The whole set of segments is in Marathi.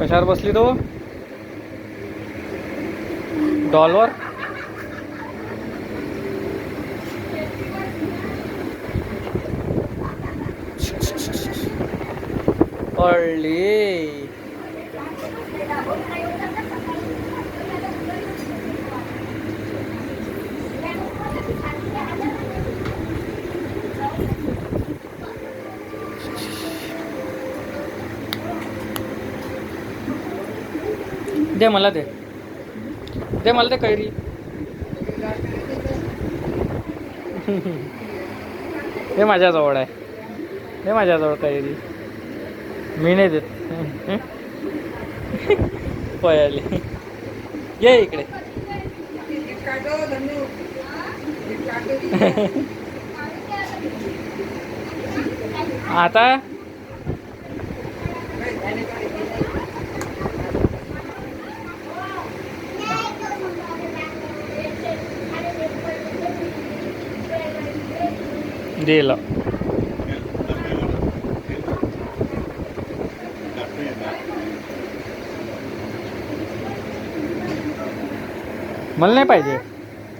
कशावर बसली तो? डॉलवर? पडली. दे मला दे. दे मला ते कैरी. हे माझ्याजवळ आहे. हे माझ्याजवळ कैरी. मी नाही देत. पळाली. ये इकडे. आता? दिलं मला नाही पाहिजे.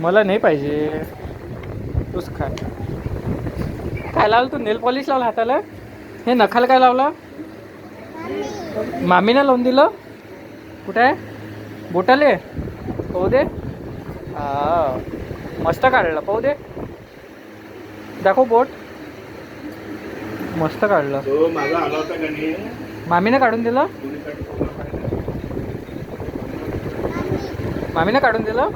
मला नाही पाहिजे. तूच खा. काय लावलं तू? नेल पॉलिश लावलं हाताला? हे नखाला काय लावलं? मामीनं लावून दिलं? कुठे आहे? बोटाले? पाहू दे. मस्त काढलं. पाहू दे. दाखव बोट. मस्त काढलं. नाही? मामीनं काढून दिलं. मामीनं काढून दिलं?